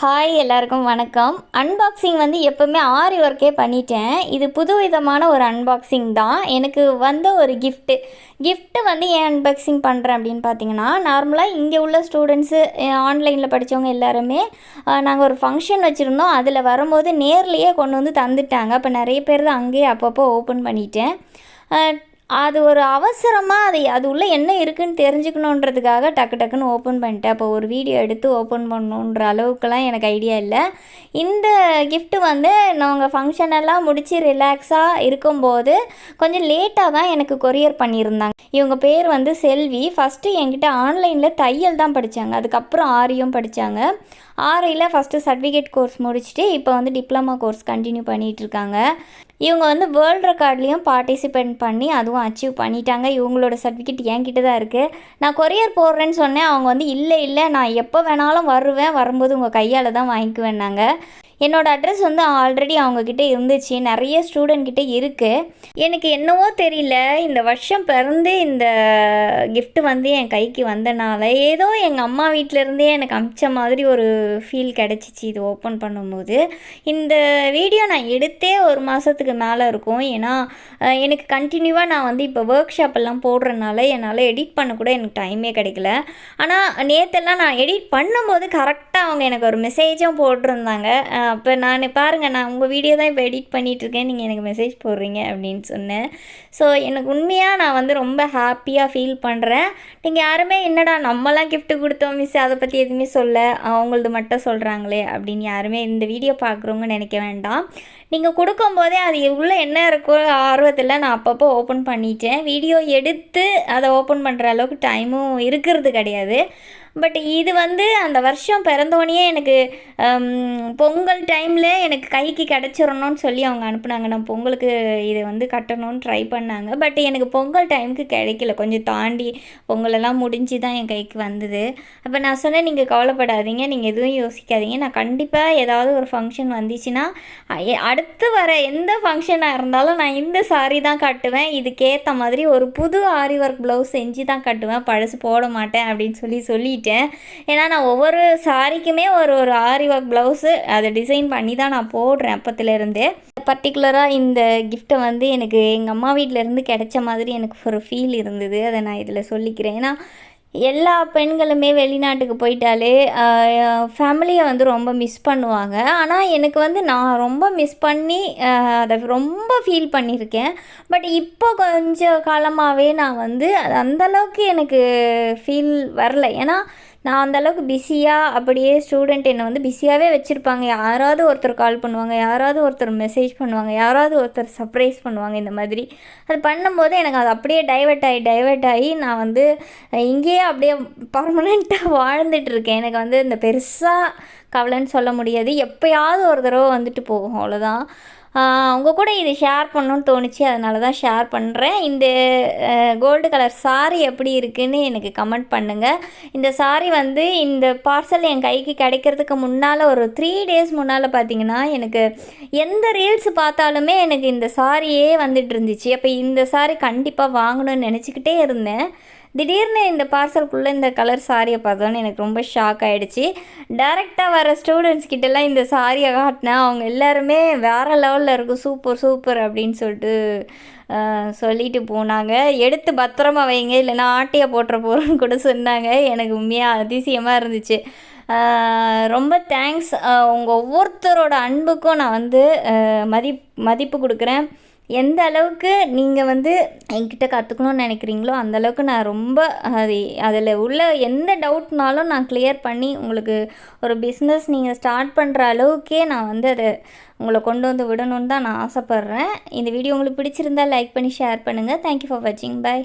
Hi எல்லாருக்கும் வணக்கம். Unboxing வந்து எப்போவுமே ஆரி ஒர்க்கே பண்ணிட்டேன். இது புது விதமான ஒரு அன்பாக்சிங் தான். எனக்கு வந்த ஒரு கிஃப்ட்டு கிஃப்ட்டு வந்து ஏன் அன்பாக்சிங் பண்ணுறேன் அப்படின்னு பார்த்தீங்கன்னா நார்மலாக இங்கே உள்ள ஸ்டூடெண்ட்ஸு ஆன்லைனில் படித்தவங்க எல்லாருமே நாங்கள் ஒரு ஃபங்க்ஷன் வச்சுருந்தோம். அதில் வரும்போது நேர்லேயே கொண்டு வந்து தந்துட்டாங்க. அப்போ நிறைய பேர் தான் அங்கேயே அப்பப்போ ஓப்பன் பண்ணிட்டேன். அது ஒரு அவசரமாக அது அது உள்ளே என்ன இருக்குதுன்னு தெரிஞ்சுக்கணுன்றதுக்காக டக்கு டக்குன்னு ஓப்பன் பண்ணிட்டேன். அப்போ ஒரு வீடியோ எடுத்து ஓப்பன் பண்ணணுன்ற அளவுக்குலாம் எனக்கு ஐடியா இல்லை. இந்த கிஃப்ட்டு வந்து நாங்கள் ஃபங்க்ஷன் எல்லாம் முடித்து ரிலாக்ஸாக இருக்கும்போது கொஞ்சம் லேட்டாக தான் எனக்கு கொரியர் பண்ணியிருந்தாங்க. இவங்க பேர் வந்து செல்வி. ஃபஸ்ட்டு என்கிட்ட ஆன்லைனில் தையல் தான் படித்தாங்க அதுக்கப்புறம் ஆரியும் படித்தாங்க ஆரியில் ஃபஸ்ட்டு சர்டிஃபிகேட் கோர்ஸ் முடிச்சுட்டு இப்போ வந்து டிப்ளமா கோர்ஸ் கண்டினியூ பண்ணிகிட்டு இருக்காங்க. இவங்க வந்து வேர்ல்ட் ரெக்கார்ட்லேயும் பார்ட்டிசிபேட் பண்ணி அதுவும் அச்சீவ் பண்ணிட்டாங்க. இவங்களோட சர்டிஃபிகேட் என்கிட்ட தான் இருக்குது நான் கொரியர் போடுறேன்னு சொன்னேன். அவங்க வந்து இல்லை இல்லை நான் எப்போ வேணாலும் வருவேன். வரும்போது உங்கள் கையால் தான் வாங்கிக்குவேன்னாங்க. என்னோடய அட்ரஸ் வந்து ஆல்ரெடி அவங்கக்கிட்ட இருந்துச்சு. நிறைய ஸ்டூடெண்ட்கிட்ட இருக்குது எனக்கு என்னவோ தெரியல. இந்த வருஷம் பிறந்து இந்த கிஃப்ட் வந்து என் கைக்கு வந்தனால ஏதோ எங்கள் அம்மா வீட்டிலேருந்தே எனக்கு அமிச்ச மாதிரி ஒரு ஃபீல் கிடச்சிச்சு இது ஓப்பன் பண்ணும்போது. இந்த வீடியோ நான் எடுத்தே ஒரு மாதத்துக்கு மேலே இருக்கும். ஏன்னா எனக்கு கண்டினியூவாக நான் வந்து இப்போ ஒர்க் ஷாப் எல்லாம் என்னால் எடிட் பண்ண கூட எனக்கு டைமே கிடைக்கல. ஆனால் நேற்றெல்லாம் நான் எடிட் பண்ணும்போது கரெக்டாக அவங்க எனக்கு ஒரு மெசேஜும் போட்டிருந்தாங்க. அப்போ நான் பாருங்கள் நான் உங்கள் வீடியோ தான் இப்போ எடிட் பண்ணிகிட்ருக்கேன் நீங்கள் எனக்கு மெசேஜ் போடுறீங்க அப்படின்னு சொன்னேன். ஸோ எனக்கு உண்மையாக நான் வந்து ரொம்ப ஹாப்பியாக ஃபீல் பண்ணுறேன் நீங்கள் யாருமே என்னடா நம்மலாம் கிஃப்ட்டு கொடுத்தோம் மிஸ் அதை பற்றி எதுவுமே சொல்ல அவங்களது மட்டும் சொல்கிறாங்களே அப்படின்னு யாருமே இந்த வீடியோ பார்க்குறவங்க நினைக்க வேண்டாம். நீங்கள் கொடுக்கும்போதே அது உள்ளே என்ன இருக்கோ ஆர்வத்தில் நான் அப்பப்போ ஓப்பன் பண்ணிட்டேன். வீடியோ எடுத்து அதை ஓப்பன் பண்ணுற அளவுக்கு டைமும் இருக்கிறது கிடையாது. பட் இது வந்து அந்த வருஷம் பிறந்தோடனே எனக்கு பொங்கல் டைமில் எனக்கு கைக்கு கிடச்சிடணும்னு சொல்லி அவங்க அனுப்புனாங்க. நான் பொங்கலுக்கு இதை வந்து கட்டணும்னு ட்ரை பண்ணாங்க. பட் எனக்கு பொங்கல் டைமுக்கு கிடைக்கல. கொஞ்சம் தாண்டி பொங்கலெல்லாம் முடிஞ்சு தான் என் கைக்கு வந்தது. அப்போ நான் சொன்னேன் நீங்கள் கவலைப்படாதீங்க. நீங்கள் எதுவும் யோசிக்காதீங்க. நான் கண்டிப்பாக ஏதாவது ஒரு ஃபங்க்ஷன் வந்துச்சுன்னா அடுத்து வர எந்த ஃபங்க்ஷனாக இருந்தாலும் நான் இந்த சாரி தான் கட்டுவேன். இதுக்கேற்ற மாதிரி ஒரு புது ஆரி ஒர்க் ப்ளவுஸ் செஞ்சு தான் கட்டுவேன். பழசு போட மாட்டேன். அப்படின்னு சொல்லி வச்சுருக்கேன். ஏன்னா நான் ஒவ்வொரு சாரிக்குமே ஒரு ஒரு ஆரி ஒர்க் ப்ளவுஸு அதை டிசைன் பண்ணி தான் நான் போடுறேன் அப்பத்துலேருந்தே. பர்டிகுலராக இந்த கிஃப்ட்டை வந்து எனக்கு எங்கள் அம்மா வீட்டிலேருந்து கிடைச்ச மாதிரி எனக்கு ஒரு ஃபீல் இருந்தது. அதை நான் இதில் சொல்லிக்கிறேன். ஏன்னா எல்லா பெண்களுமே வெளிநாட்டுக்கு போயிட்டாலே ஃபேமிலியை வந்து ரொம்ப மிஸ் பண்ணுவாங்க. ஆனால் எனக்கு வந்து நான் ரொம்ப மிஸ் பண்ணி அதை ரொம்ப ஃபீல் பண்ணியிருக்கேன். பட் இப்போ கொஞ்சம் காலமாகவே நான் வந்து அந்தளவுக்கு எனக்கு ஃபீல் வரல. ஏன்னா நான் அந்தளவுக்கு பிஸியாக அப்படியே ஸ்டூடெண்ட் என்னை வந்து பிஸியாகவே வச்சுருப்பாங்க. யாராவது ஒருத்தர் கால் பண்ணுவாங்க யாராவது ஒருத்தர் மெசேஜ் பண்ணுவாங்க யாராவது ஒருத்தர் சர்ப்ரைஸ் பண்ணுவாங்க இந்த மாதிரி. அது பண்ணும்போது எனக்கு அது அப்படியே டைவெர்ட் ஆகி டைவெர்ட் ஆகி நான் வந்து இங்கேயே அப்படியே பர்மனெண்ட்டாக வாழ்ந்துட்டுருக்கேன் எனக்கு வந்து இந்த பெருசாக கவலைன்னு சொல்ல முடியாது. எப்போயாவது ஒரு தடவை வந்துட்டு போகும் அவ்வளோதான் உங்கள் கூட இது ஷேர் பண்ணணும்னு தோணுச்சு. அதனால தான் ஷேர் பண்ணுறேன் இந்த கோல்டு கலர் சாரீ எப்படி இருக்குன்னு எனக்கு கமெண்ட் பண்ணுங்கள் இந்த சாரீ வந்து இந்த பார்சல் என் கைக்கு கிடைக்கிறதுக்கு முன்னால் ஒரு த்ரீ டேஸ் முன்னால் பார்த்தீங்கன்னா எனக்கு எந்த ரீல்ஸ் பார்த்தாலுமே எனக்கு இந்த சாரியே வந்துட்டு இருந்துச்சு. அப்போ இந்த சாரீ கண்டிப்பாக வாங்கணும்னு நினச்சிக்கிட்டே இருந்தேன். திடீர்னு இந்த பார்சல்குள்ளே இந்த கலர் சாரியை பார்த்தோன்னு எனக்கு ரொம்ப ஷாக் ஆகிடுச்சு டேரெக்டாக வர ஸ்டூடெண்ட்ஸ் கிட்டலாம் இந்த சாரியை காட்டினேன் அவங்க எல்லாருமே வேறு லெவலில் இருக்கும். சூப்பர் சூப்பர் அப்படின்னு சொல்லிட்டு சொல்லிட்டு போனாங்க. எடுத்து பத்திரமா வைங்க இல்லைன்னா ஆட்டையை போட்டுற போகிறோன்னு கூட சொன்னாங்க. எனக்கு உண்மையாக அதிசயமாக இருந்துச்சு. ரொம்ப தேங்க்ஸ் உங்கள் ஒவ்வொருத்தரோட அன்புக்கும் நான் வந்து மதிப் மதிப்பு கொடுக்குறேன். எந்த அளவுக்கு நீங்கள் வந்து என்கிட்ட கற்றுக்கணும்னு நினைக்கிறீங்களோ அந்த அளவுக்கு நான் ரொம்ப அது அதில் உள்ள எந்த டவுட்னாலும் நான் கிளியர் பண்ணி உங்களுக்கு ஒரு பிஸ்னஸ் நீங்கள் ஸ்டார்ட் பண்ணுற அளவுக்கே நான் வந்து அதை உங்களை கொண்டு வந்து விடணும்னு தான் நான் ஆசைப்பட்றேன். இந்த வீடியோ உங்களுக்கு பிடிச்சிருந்தா லைக் பண்ணி ஷேர் பண்ணுங்கள் தேங்க்யூ ஃபார் வாட்சிங் பாய்